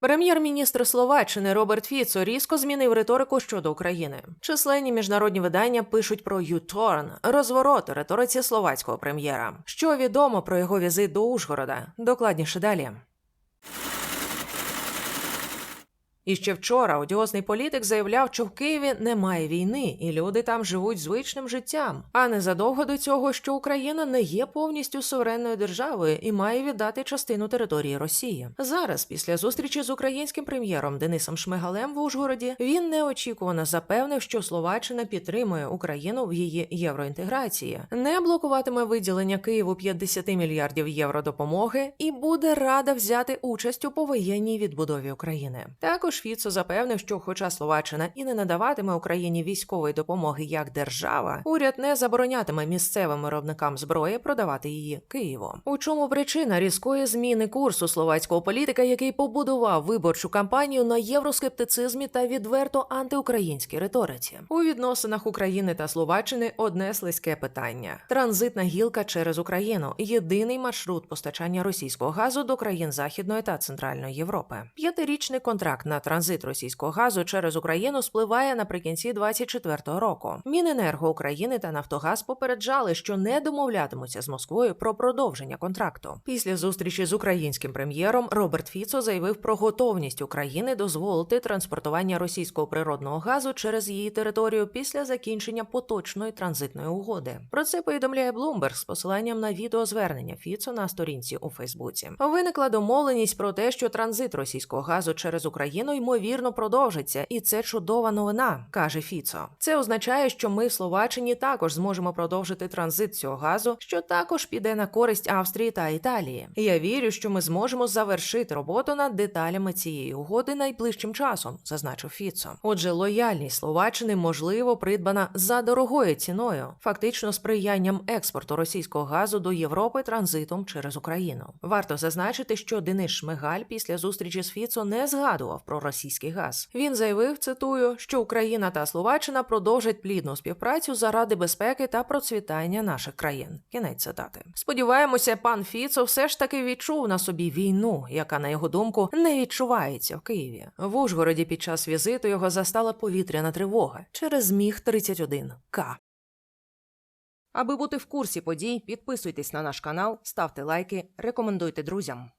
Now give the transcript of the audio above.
Прем'єр-міністр Словаччини Роберт Фіцо різко змінив риторику щодо України. Численні міжнародні видання пишуть про «Ю-торн» – розворот риториці словацького прем'єра. Що відомо про його візит до Ужгорода? Докладніше далі. І ще вчора одіозний політик заявляв, що в Києві немає війни, і люди там живуть звичним життям. А незадовго до цього, що Україна не є повністю суверенною державою і має віддати частину території Росії. Зараз, після зустрічі з українським прем'єром Денисом Шмигалем в Ужгороді, він неочікувано запевнив, що Словаччина підтримує Україну в її євроінтеграції, не блокуватиме виділення Києву 50 мільярдів євро допомоги і буде рада взяти участь у повоєнній відбудові України. Також Фіцо запевнив, що, хоча Словаччина і не надаватиме Україні військової допомоги як держава, уряд не заборонятиме місцевим виробникам зброї продавати її Києву. У чому причина різкої зміни курсу словацького політика, який побудував виборчу кампанію на євроскептицизмі та відверто антиукраїнській риториці? У відносинах України та Словаччини одне слизьке питання: транзитна гілка через Україну єдиний маршрут постачання російського газу до країн Західної та Центральної Європи. П'ятирічний контракт на транзит російського газу через Україну спливає наприкінці 24-го року. Міненерго України та Нафтогаз попереджали, що не домовлятимуться з Москвою про продовження контракту. Після зустрічі з українським прем'єром Роберт Фіцо заявив про готовність України дозволити транспортування російського природного газу через її територію після закінчення поточної транзитної угоди. Про це повідомляє Bloomberg з посиланням на відеозвернення Фіцо на сторінці у Фейсбуці. Виникла домовленість про те, що транзит російського газу через Україну ймовірно продовжиться, і це чудова новина, каже Фіцо. Це означає, що ми в Словаччині також зможемо продовжити транзит цього газу, що також піде на користь Австрії та Італії. Я вірю, що ми зможемо завершити роботу над деталями цієї угоди найближчим часом, зазначив Фіцо. Отже, лояльність Словаччини можливо придбана за дорогою ціною, фактично сприянням експорту російського газу до Європи транзитом через Україну. Варто зазначити, що Денис Шмигаль після зустрічі з Фіцо не згадував російський газ. Він заявив, цитую, що Україна та Словаччина продовжать плідну співпрацю заради безпеки та процвітання наших країн. Кінець цитати. Сподіваємося, пан Фіцо все ж таки відчув на собі війну, яка, на його думку, не відчувається в Києві. В Ужгороді під час візиту його застала повітряна тривога через міг 31 К. Аби бути в курсі подій, підписуйтесь на наш канал, ставте лайки, рекомендуйте друзям.